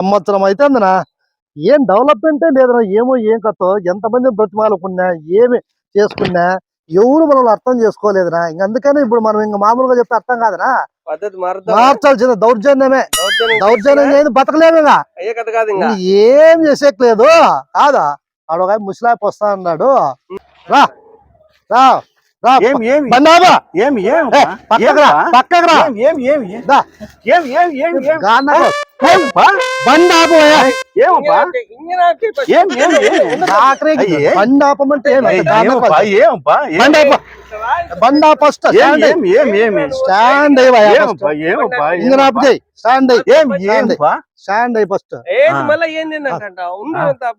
సంవత్సరం అయితే అందనా? ఏం డెవలప్మెంటే లేదనా ఏమో ఏం కథో ఎంతమంది బ్రతిమాలకున్నా ఏమి చేసుకున్నా ఎవరు మనల్ని అర్థం చేసుకోలేదునా ఇంక అందుకని ఇప్పుడు మనం ఇంక మామూలుగా చెప్తే అర్థం కాదనా మార్చాల్సిన దౌర్జన్యమే. దౌర్జన్యం చేయదు బతకలేమేగా. ఏం చేసేట్లేదు కాదా? ఆడొక ముసలాపు వస్తా అన్నాడు. రా. రా. రా. ఏం ఏం బండాబా. ఏం ఏం ఏ, పక్కకు రా. పక్కకు రా. ఏమప్పా ఫస్ట్. ఏం ఏమప్పా ఏమప్పా బండా ఫస్ట్ స్టాండ్ ఏం ఏం ఏం ఏం? స్టాండ్ అయ్యి ఏమప్పా ఏమప్పా ఇంజన్ ఆపు చేయి. స్టాండ్ అయ్యి. ఏం స్టాండ్ ఏంపా స్టాండ్ అయ్యి ఫస్ట్.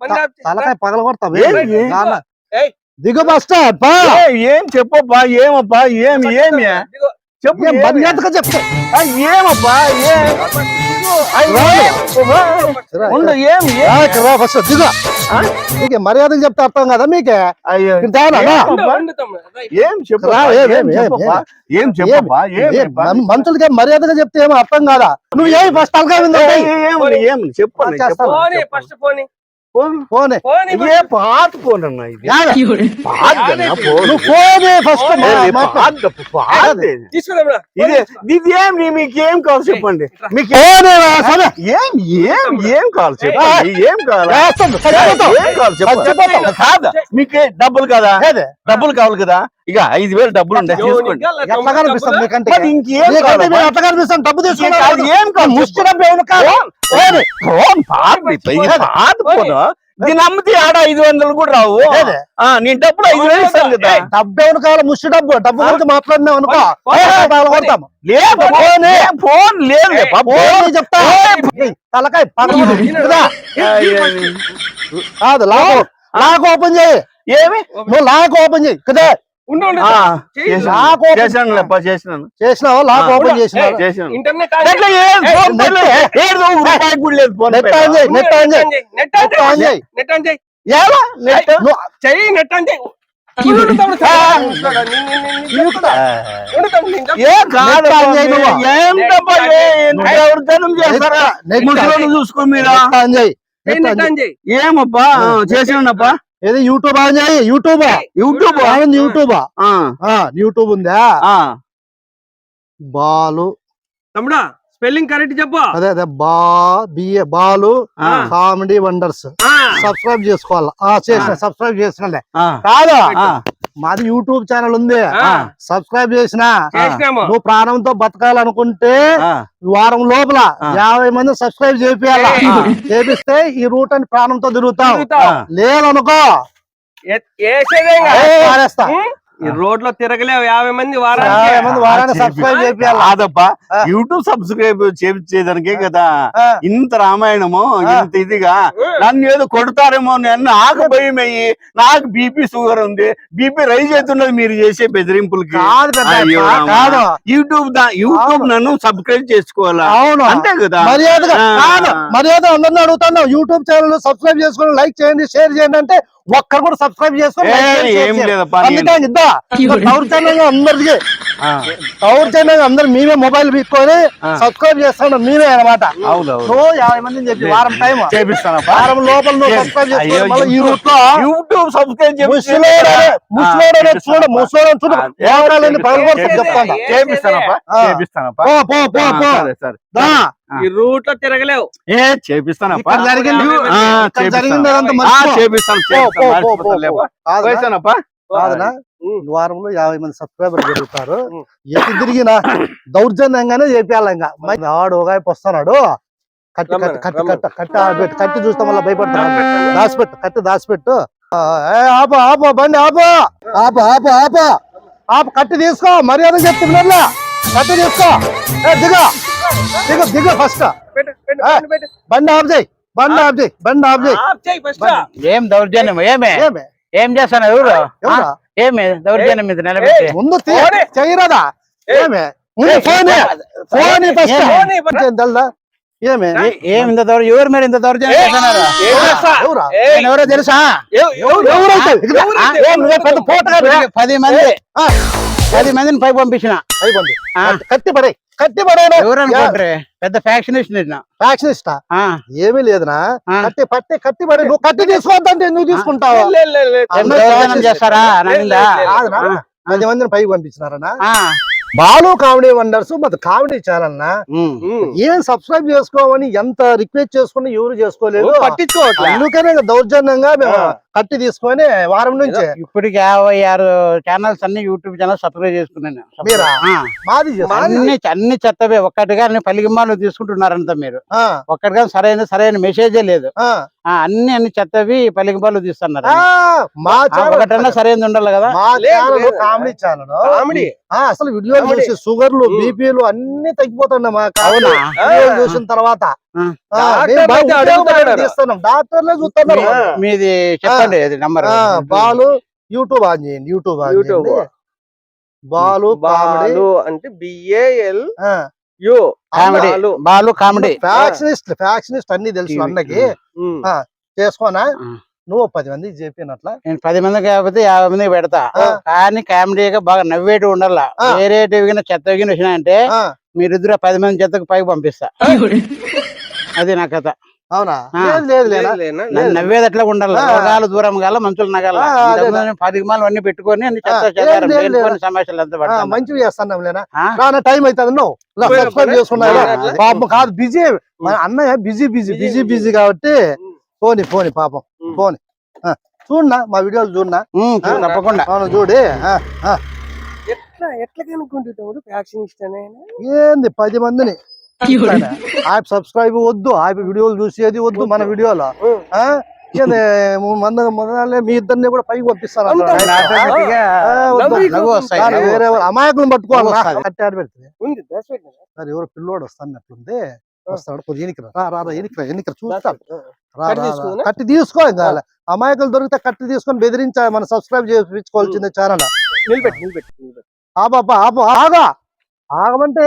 బండి. తలకాయ పగల కొడతావు ఏం, ఏం? ఏయ్. దిగు పా. ఏం ఏం చెప్పప్పా ఏమప్పా ఏం ఏమి? చెప్పు? బన్యతగా చెప్తా ఆ, ఏమప్పా ఏం? ఆ, ఏం? ఉండు ఏం ఏం రా ఫస్ట్ దిగు ఆ? నీకే మర్యాదగా చెప్తే అర్థం కదా మీకే అయ్యో. ఏం చెప్పు ఏం, చెప్పా? మనుషులకి మర్యాదగా చెప్తే ఏమో అర్థం కాదా నువ్వు ఏమి ఫస్ట్ ఫస్ట్ పోనీ ఫోనే? పోనీ ఏ పాత ఫోన్ అన్న ఇది? ఫోన్? ఫస్ట్ ఏ, ఏ, పాత ఇది? ఇది ఏం మీకు ఏం కావాలి చెప్పండి. మీకు సరే. ఏం ఏం ఏం కావాలి చెప్పండి ఏం కావాలి. ఏం కావాలి చెప్పండి. కాదా? మీకు డబ్బులు కదా? డబ్బులు కావాలి కదా? ఇక ఐదు వేలు డబ్బులు ఇంకేం డబ్బు ఏం ముష్టి కాదు దీని అమ్మితే ఆడ ఐదు వందలు కూడా రావు ఏది? ఆ, నేను డబ్బులు ఐదు వేలు ఇస్తాను కదా డబ్బు ఏమైనా కావాలి ముష్టి డబ్బు డబ్బు గురించి మాట్లాడినాం అనుకో లేదు ఫోన్ ఫోన్ లేదు చెప్తా తలకాయ కదా లాక్ ఓపెన్ చేయి ఏమి నువ్వు లాక్ ఓపెన్ చేయి కదా చూసుకో మీరా. ఏమప్పా చేసినప్పా ఏది? YouTube YouTube YouTube YouTube YouTube ఉందా. బాలు. తమ్ముడా స్పెల్లింగ్ కరెక్ట్ చెప్పు. అదే అదే బా B A Balu. Comedy wonders. Subscribe చేసుకోవాలా? ఆ చేసిన సబ్స్క్రైబ్ చేసినలే. ఆ, కాదు. మాది యూట్యూబ్ ఛానల్ ఉంది. సబ్స్క్రైబ్ చేసిన నువ్వు ప్రాణంతో బతకాలనుకుంటే వారం లోపల. యాభై మంది సబ్స్క్రైబ్ చేపియాల. చేపిస్తే ఈ రూట్ అని ప్రాణంతో తిరుగుతావు. లేదనుకో పారేస్తా? ఈ రోడ్లో తిరగలేవు యాభై మంది యాభై వారానికి మంది వారాన్ని సబ్స్క్రైబ్ ఆ. యూట్యూబ్ సబ్స్క్రైబ్ చేయించేదానికే కదా. ఇంత రామాయణము. ఇంత ఇదిగా నన్ను ఏదో కొడతారేమో నేను నాకు భయం అయ్యి నాకు బీపీ షుగర్ ఉంది బీపీ రైజ్ అవుతున్నది మీరు చేసే బెదిరింపులకి. యూట్యూబ్ దా యూట్యూబ్ నన్ను సబ్స్క్రైబ్ చేసుకోవాలా? అవును. అంతే కదా. కాదు. మర్యాద అందరిని అడుగుతాను. యూట్యూబ్ ఛానల్ సబ్స్క్రైబ్ చేసుకొని లైక్ చేయండి షేర్ చేయండి అంటే ఒక్కరు కూడా సబ్స్క్రైబ్ అందుకని ఇద్దా? దౌర్జన్యంగా అందరికి ఆ, దౌర్జన్యంగా అందరు మేమే మొబైల్ పీక్కొని ఆ. సబ్స్క్రైబ్ చేస్తాను మేమే అనమాట అవునవును. నువ్వు యాభై మందిని చెప్పి వారం టైం చేపిస్తానప్పా వారం లోపల సబ్స్క్రైబ్ ఈ రూట్లో యూట్యూబ్ సబ్స్క్రైబ్ ముసలోడు ముసలోడు చూడు ముసలోడు చూడు. ఆ, ఎవరాలని పగలగొడుతుంది చేపిస్తా. చెప్తాను చేపిస్తానప్పా ఆ. చేపిస్తానప్పా పో పో పో ఆ, పో. సరే సరే. దా. ఈ రూట్లో తిరగలేవు. ఏ చేపిస్తానప్పా ఇక్కడ జరిగింది ఆ, ఇక్కడ చేపిస్తాను. వారంలో యాభై మంది సబ్స్క్రైబర్ జరుగుతారు. ఎటు తిరిగినా దౌర్జన్యంగానే చేపియాలి ఇంకా. ఆడు ఒక వస్తున్నాడు. కట్టి కట్టి కట్టి. కట్టి కట్టి కట్టి చూస్తాం వల్ల భయపడతాడు. దాచిపెట్టు. కట్టి దాచిపెట్టు. ఆపు ఆపు బండి ఆపు. ఆపు ఆపు ఆపు. ఆపు కట్టి తీసుకో. మర్యాద చెప్తున్నా కట్టి తీసుకో. ఏ, దిగు. దిగు దిగు ఫస్ట్. బండి ఆపు చేయి బండి ఆపు చేయి బండి ఆఫ్ చేయి ఫస్ట్ ఏం దౌర్జన్యం ఏమే ఏం చేస్తాను ఎవరు? ఏమి దౌర్జన్యం మీద నిలబెట్టి ముందు. చెయ్యరాదా ఏమే ముందు ఫోన్ ఫోన్ ఫస్ట్ ఏమే? ఏం తెల్దా ఏమే ఏ- ఏం ఇంత దౌర్ ఎవరు మీరు ఇంత దౌర్జన్యం చేస్తున్నారు? ఎవరా తెలుసా? ఎవరైతే పెద్ద పోటగాడు పది మంది పది మందిని పై పంపించిన అయిపోయింది ఆ. కత్తి పడే అనుకుంటారు పెద్ద ఫ్యాక్షనిస్ట్ ఫ్యాక్షనిస్ట్ ఆ, ఏమీ లేదునా. కత్తి పట్టి కత్తి పడి నువ్వు కత్తి తీసుకోవద్దంటే నువ్వు తీసుకుంటావా. చేస్తారా. పది మందిని పైకి పంపించినారనా? ఆ, బాలు కామెడీ వండర్స్ మరి కామెడీ ఛానల్ నా. ఏం సబ్స్క్రైబ్ చేసుకోమని ఎంత రిక్వెస్ట్ చేసుకుని ఎవరు చేసుకోలేదు? నువ్వు పట్టించుకోవట్లే. అందుకనే దౌర్జన్యంగా మేము. కట్టి తీసుకొని వారం నుంచి. ఇప్పటికి యాభై ఆరు ఛానల్స్ అన్ని యూట్యూబ్ ఛానల్ సబ్స్క్రైబ్ చేసుకున్నాను మీరా? మాది. అన్ని అన్ని చెత్తవే ఒక్కటిగా అన్ని పలిగిమాలు తీసుకుంటున్నారంట మీరు. ఒక్కటిగా సరైన సరైన మెసేజే లేదు. అన్ని అన్ని చెత్తవి పలిగిమాలు తీస్తున్నారు. ఒకటన్నా సరైనది ఉండాలి కదా. Comedy channel comedy. అసలు వీడియోలు. చూసి షుగర్లు. బీపీలు అన్ని తగ్గిపోతున్నాయి మా వీడియోలు చూసిన తర్వాత. డాక్టర్లు చూస్తున్నారు. మీది ఆ, బాలు యూట్యూబ్ ఆన్ చేయండి యూట్యూబ్ ఆన్ యూట్యూబ్. చేయండి బాలు కామెడీ బాలు అంటే B A L U comedy Balu. Balu comedy factionist factionist అన్ని తెలుసు. అన్నకి. చేసుకోనా. నువ్వు పది మందికి చెప్పినట్ల నేను పది మంది కాకపోతే యాభై మందికి పెడతా. కానీ కామెడీగా బాగా నవ్వేటి ఉండాల. వేరేటివి చెత్త వచ్చినాయంటే మీరిద్దరు పది మంది చెత్తకు పైకి పంపిస్తా అది నా కథ అవునా. లేదు నవ్వేది అట్లా ఉండాలి. రోగాలు దూరం కాల మనుషులు నగాల. ఆ, అదే, ఇంతకుముందు పది మాలు అన్ని పెట్టుకొని అన్ని సమస్యలు మంచివి చేస్తున్నాం లేనా టైం అవుతుంది నువ్వు సబ్స్క్రైబ్? చేసుకున్నావు. పాపం కాదు బిజీ. అన్నయ్య బిజీ బిజీ బిజీ. బిజీ కాబట్టి. పోని పోని పాపం. పోని. ఆ, చూడనా మా వీడియోలు చూడనా? తప్పకుండా. అవును చూడి. ఎట్లా ఎట్లా కనుక్కుంటుంటావు ఏంది పది మందిని. యాప్ సబ్స్క్రైబ్ వద్దు యాప్ వీడియోలు చూసేది వద్దు మన వీడియోలో. మంద మొదలే మీ ఇద్దరిని కూడా పైకి పంపిస్తాను. వేరే అమాయకులను పట్టుకోవాలి. నవ్వు వస్తాది. కట్టి ఆడ పెడుతుంది ఉంది దశ పెట్టినా. సరే ఎవరో పిల్లోడు వస్తానట్లుంది వస్తాడు. కొంచెం ఎనికిరా రా. రా రా ఎనికిరా ఎనికిరా చూస్తా. రా, కట్టి తీసుకో ఇంకా. అమాయకులు దొరికితే కట్టి తీసుకొని బెదిరించా మనం సబ్స్క్రైబ్ చేయించుకోవాల్సిందే ఛానల్. నిలబెట్టు ఆపు ఆగా. ఆగమంటే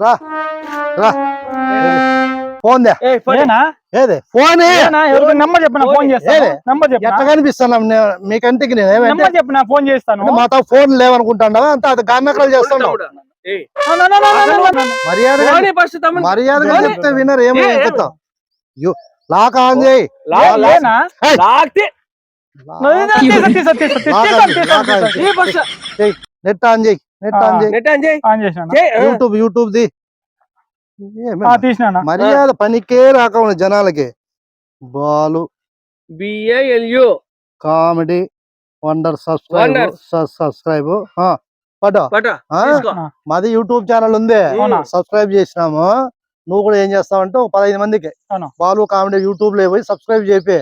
రా రా ఫోన్ ఏదే ఫోన్ నెంబర్ చెప్పిన ఫోన్ చేస్తాను ఏలే. నెంబర్ చెప్పిన ఎట్లా కనిపిస్తున్నాం నే- మీ కంటికి నేను ఏమంటే నెంబర్ చెప్పిన ఫోన్ చేస్తాను మాతో ఫోన్ లేవనుకుంటాండవా అంత అది గాన్నకలు చేస్తున్నావు తమ్ముడు. ఏయ్, నా, నా, నా, నా, నా, నా, నా. మర్యాదగా. చెప్తే వినరు ఏమో లాక్ ఆన్ చేయి నెట్ ఆన్ చేయి నెట్ ఆన్ చేయి. ఆన్. యూట్యూబ్ యూట్యూబ్ ది. మర్యాద పనికే రాకుండా జనాలకి. Balu. B A L U comedy wonder subscribe. Subscribe. పట. మాది యూట్యూబ్ ఛానల్ ఉంది. అవునా? సబ్స్క్రైబ్ చేసినాము. నువ్వు కూడా ఏం చేస్తావంటే ఒక పదహైదు మందికి? బాలు కామెడీ యూట్యూబ్లో పోయి సబ్స్క్రైబ్ చేపి?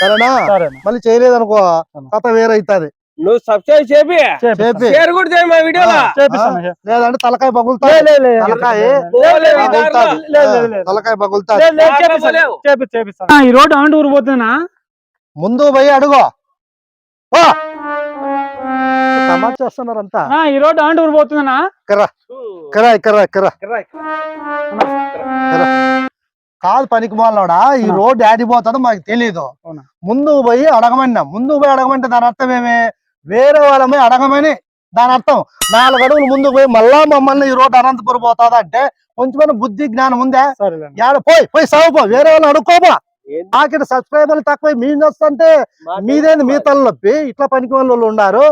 సరేనా? మళ్ళీ చేయలేదనుకో. కథ వేరైతుంది. నువ్వు సబ్స్క్రైబ్ చేపి. షేర్ కూడా చేయి మా వీడియోలో. లేదంటే తలకాయ లే, పగులుతా తలకాయ ఈ పగులుతా రోడ్డు ఆంటి ఊరు పోతున్నా ముందు పోయి అడుగు. చేస్తున్నారంతా. ఆ, ఈ రోడ్డు ఆంటి ఊరు పోతుందనా కరా కరా కరా. కాదు పనికి మాలోడా ఈ అవునా. రోడ్ ఆడిపోతుందో మాకు తెలియదు అవునా. ముందు పోయి అడగమన్నా. ముందు పోయి అడగమంటే దాని అర్థం ఏమి? వేరే వాళ్ళని అడగమని దాని అర్థం. నాలుగు అడుగులు ముందుకు పోయి మళ్ళా మమ్మల్ని ఈ రోడ్డు అనంతపురం పోతాదా అంటే కొంచెమైనా బుద్ధి జ్ఞానం ఉందా? సరే యాడ పోయి పోయి సాగుపో వేరే వాళ్ళని అడుక్కోపో? మాకిట సబ్స్క్రైబర్లు తక్కువ మీ వస్తుంటే మా మీదేంది? మీ తలనొప్పి ఇట్లా పనికి వాళ్ళు ఉన్నారు